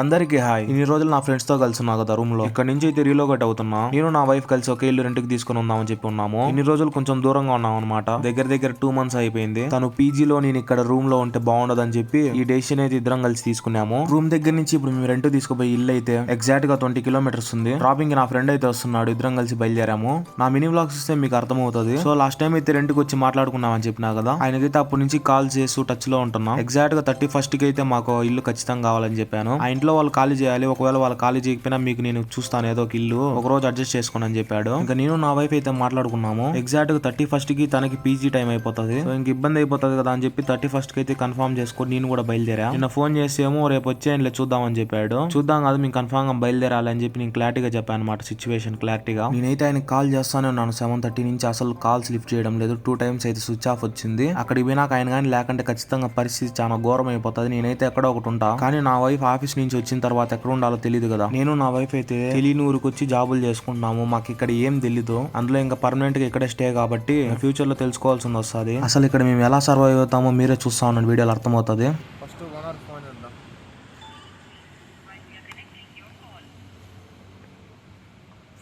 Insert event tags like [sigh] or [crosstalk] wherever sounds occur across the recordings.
అందరికీ హాయ్. ఇన్ని రోజులు నా ఫ్రెండ్స్తో కలిసి ఉన్నా కదా రూమ్లో. ఇక్కడ నుంచి అయితే రీలోకేట్ అవుతున్నా. నేను నా వైఫ్ కలిసి ఒకే ఇల్లు రెంట్కి తీసుకుని ఉందామని చెప్పి ఉన్నాము. ఇన్ని రోజులు కొంచెం దూరంగా ఉన్నాం అనమాట దగ్గర దగ్గర టూ మంత్స్ అయిపోయింది. తను పీజీలో నేను ఇక్కడ రూమ్లో ఉంటే బాగుండదని చెప్పి ఈ డెసిషన్ అయితే ఇద్దరం కలిసి తీసుకున్నాము. రూమ్ దగ్గర నుంచి ఇప్పుడు మేము రెంట్ తీసుకుపోయి ఇల్లు అయితే ఎగ్జాక్ట్గా ట్వంటీ కిలోమీటర్స్ ఉంది. డ్రాపింగ్ నా ఫ్రెండ్ అయితే వస్తున్నాడు. ఇద్దరం కలిసి బయలుదేరాము. నా మినీ బ్లాగ్స్ ఇస్తే మీకు అర్థమవుతుంది. సో లాస్ట్ టైం అయితే రెంట్కి వచ్చి మాట్లాడుకున్నామని చెప్పినా కదా ఆయనకైతే అప్పటి నుంచి కాల్ చేస్తూ టచ్లో ఉంటున్నాం. ఎగ్జాక్ట్గా థర్టీ ఫస్ట్కి అయితే మాకు ఇల్లు ఖచ్చితంగా కావాలని చెప్పాను. ఆ ఇంట్లో వాళ్ళు ఖాళీ చేయాలి ఒకవేళ వాళ్ళు ఖాళీ చేయకపోయినా మీకు నేను చూస్తాను ఏదో ఒక ఇల్లు ఒక రోజు అడ్జస్ట్ చేసుకోండి అని చెప్పాడు. ఇంకా నేను నా వైఫ్ అయితే మాట్లాడుకున్నాము. ఎగ్జాక్ట్గా థర్టీ ఫస్ట్కి తనకి పీజీ టైం అయిపోతుంది. సో ఇంక ఇబ్బంది అయిపోతుంది కదా అని చెప్పి థర్టీ ఫస్ట్కి అయితే కన్ఫర్మ్ చేసుకొని నేను కూడా బయలుదేరా. నిన్న ఫోన్ చేసేమో రేపు వచ్చేయండి చూద్దామని చెప్పాడు. చూద్దాం కాదు మీకు కన్ఫర్మ్గా బయలుదేరాలి అని చెప్పి నేను క్లారిటీగా చెప్పాను అనమాట సిచ్యువేషన్ క్లారిటీగా నేనైతే ఆయన కాల్ చేస్తానే ఉన్నాను. సెవెన్ థర్టీ నుంచి అసలు కాల్స్ లిఫ్ట్ చేయడం లేదు. టూ టైమ్స్ అయితే స్విచ్ ఆఫ్ వచ్చింది. అక్కడికి పోయినాక ఆయన కానీ లేకుంటే ఖచ్చితంగా పరిస్థితి చాలా ఘోరం అయిపోతుంది నేనైతే ఎక్కడో ఒకటి ఉంటా. కానీ నా వైఫ్ ఆఫీస్ నుంచి వచ్చిన తర్వాత ఎక్కడ ఉండాలో తెలియదు కదా. నేను నా వైఫ్ అయితే తెలియని ఊరికి వచ్చి జాబులు చేసుకుంటున్నాము. మాకు ఇక్కడ ఏం తెలీదు. అందులో ఇంకా పర్మనెంట్గా ఇక్కడే స్టే కాబట్టి ఫ్యూచర్లో తెలుసుకోవాల్సింది వస్తుంది. అసలు ఇక్కడ మేము ఎలా సర్వైవ్ అవుతామో మీరే చూస్తా ఉండండి. వీడియోలో అర్థమవుతుంది. ఫస్ట్ ఓనర్ ఫోన్ చేద్దాం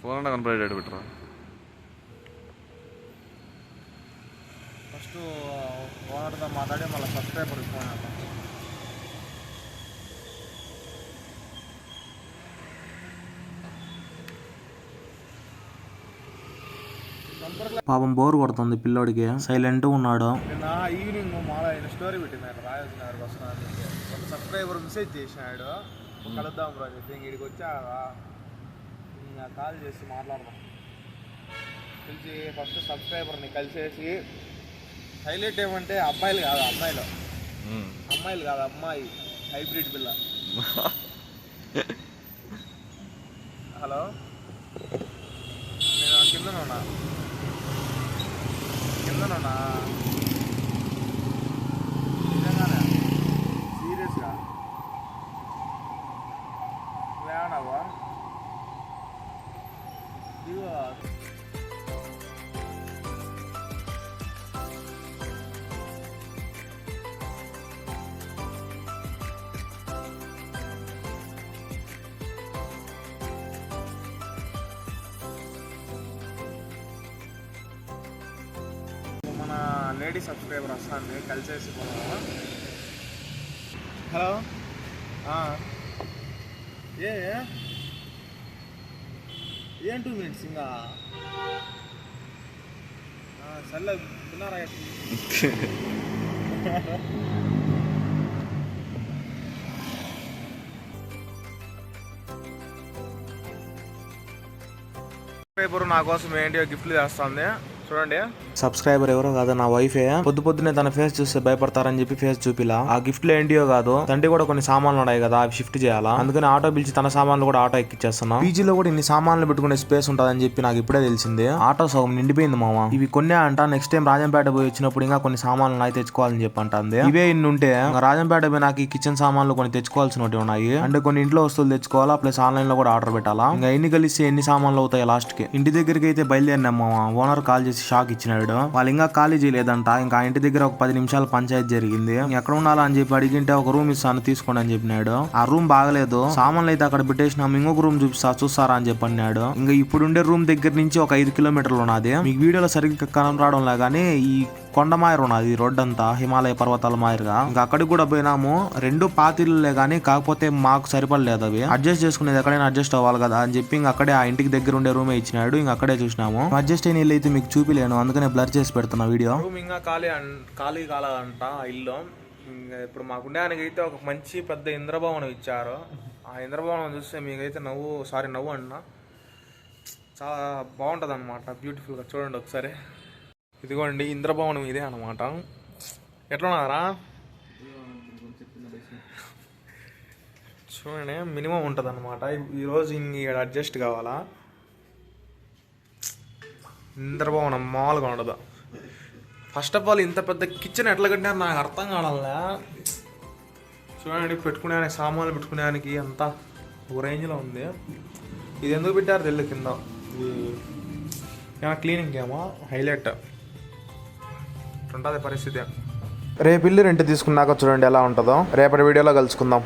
ఫోన్ అంటే కనపడేటట్టు పెట్టరా? ఫస్ట్ ఓనర్తో మాట్లాడి మళ్ళీ సబ్స్క్రైబర్కి ఫోన్ చేద్దాం. పాపం బోర్ కొడుతుంది పిల్లోడికి. సైలెంట్ ఉన్నాడు. నిన్న ఈవినింగ్ మాల ఆయన స్టోరీ పెట్టింది ఆయన రాయల్సిన నగర్కి వస్తున్నాను ఒక సబ్స్క్రైబర్ మెసేజ్ చేసినాడు కలుద్దాం బ్రో చెప్పి ఇంక ఇక్కడికి వచ్చా ఇంకా కాల్ చేసి మాట్లాడదాం. పిలిచి ఫస్ట్ సబ్స్క్రైబర్ని కలిసేసి హైలైట్ ఏమంటే అబ్బాయిలు కాదు అమ్మాయిలు. అమ్మాయిలు కాదు అమ్మాయి. హైబ్రిడ్ పిల్ల. [laughs] హలో? నేను కిందనున్నా 干嘛 లేడీ సబ్స్క్రైబర్ వస్తుంది కలిసేసి పోదాము? హలో ఏ ఏం? టూ మినిట్స్ ఇంకా సర్లే తిన్నారా? సబ్స్క్రైబర్ నా కోసం ఏంటి గిఫ్ట్లు చేస్తుంది చూడండి. సబ్స్క్రైబర్ ఎవరో కాదు నా వైఫే పొద్దు పొద్దునే తన ఫేస్ చూస్తే భయపడతారని చెప్పి ఫేస్ చూపిలా. ఆ గిఫ్ట్లో ఏంటియో కాదు తండ్రి కూడా కొన్ని సామాన్లు ఉన్నాయి కదా అవి షిఫ్ట్ చేయాలా? అందుకని ఆటో పిలిచి తన సామాన్లు కూడా ఆటో ఎక్కిచ్చేస్తున్నా. పీజీలో కూడా ఇన్ని సామాన్లు పెట్టుకునే స్పేస్ ఉంటుందని చెప్పి నాకు ఇప్పుడే తెలిసింది. ఆటో సగం నిండిపోయింది మామ. ఇవి కొన్నే అంట నెక్స్ట్ టైం రాజంపేట పోయి వచ్చినప్పుడు ఇంకా కొన్ని సామాన్లు నాకు తెచ్చుకోవాలని చెప్పి అంటుంది. ఇవే ఇన్ని ఉంటే రాజంపేట పోయి నాకు ఈ కిచెన్ సామాన్లు కొన్ని తెచ్చుకోవాల్సినవి ఉన్నాయి. అంటే కొన్ని ఇంట్లో వస్తువులు తెచ్చుకోవాలా ప్లస్ ఆన్లైన్లో కూడా ఆర్డర్ పెట్టాలా? ఇంకా ఎన్ని కలిసి ఎన్ని సామాన్లు అవుతాయి లాస్ట్కి? ఇంటి దగ్గరికి అయితే బయలుదేరినా మామ. ఓనర్ కాల్ చేసి షాక్ ఇచ్చినాడు. వాళ్ళు ఇంకా ఖాళీ చేయలేదంట. ఇంకా ఇంటి దగ్గర ఒక పది నిమిషాలు పంచాయతీ జరిగింది. ఎక్కడ ఉండాలా అని చెప్పి అడిగింటే ఒక రూమ్ ఇస్తాను తీసుకోండి అని చెప్పినాడు. ఆ రూమ్ బాగలేదు. సామాన్లు అయితే అక్కడ పెట్టేసినాం. ఇంకొక రూమ్ చూపిస్తా చూస్తారా? అని చెప్పి అన్నాడు. ఇంకా ఇప్పుడుండే రూమ్ దగ్గర నుంచి ఒక ఐదు కిలోమీటర్లు ఉన్నది. మీకు వీడియోలో సరిగ్గా కనరావడం కానీ ఈ కొండ మాయర్ ఉన్నది రోడ్ అంతా హిమాలయ పర్వతాల మాయరుగా ఇంకా అక్కడికి కూడా పోయినాము. రెండు పాతిళ్ళే కానీ కాకపోతే మాకు సరిపడలేదు అవి. అడ్జస్ట్ చేసుకునేది ఎక్కడైనా అడ్జస్ట్ అవ్వాలి కదా అని చెప్పి ఇంక అక్కడే ఆ ఇంటికి దగ్గర ఉండే రూమే ఇచ్చినాడు. ఇంక అక్కడే చూసినాము. అడ్జస్ట్ అయిన ఇల్లు అయితే మీకు చూపిలేను. అందుకనే బ్లర్ చేసి పెడుతున్నా వీడియో. రూమ్ ఇంకా ఖాళీ ఖాళీ కాలేదంట ఇల్లు. ఇంకా ఇప్పుడు మాకు ఉండడానికి అయితే ఒక మంచి పెద్ద ఇంద్రభవనం ఇచ్చారు. ఆ ఇంద్రభవనం చూస్తే మీకైతే నవ్వు సారీ నవ్వు అన్న. చాలా బాగుంటుంది అనమాట బ్యూటిఫుల్గా చూడండి ఒకసారి. ఇదిగోండి ఇంద్రభవనం ఇదే అనమాట ఎట్లున్నారా చూడండి మినిమం ఉంటుంది అనమాట ఈరోజు ఇక్కడ అడ్జస్ట్ కావాలా? ఇంద్రభవనం మామూలుగా ఉండదు? ఫస్ట్ ఆఫ్ ఆల్ ఇంత పెద్ద కిచెన్ ఎట్లా కట్టినారు నాకు అర్థం కావాలా చూడండి పెట్టుకునే సామాన్లు పెట్టుకునేదానికి అంతా ఒక రేంజ్లో ఉంది. ఇది ఎందుకు పెట్టారు తెల్లు కింద. ఇది ఏమో క్లీనింగ్ ఏమో హైలైట్ ఉంటుంది పరిస్థితి. రేపు ఇల్లు రెంట్ తీసుకున్నాక చూడండి ఎలా ఉంటుందో. రేపటి వీడియోలో కలుసుకుందాం.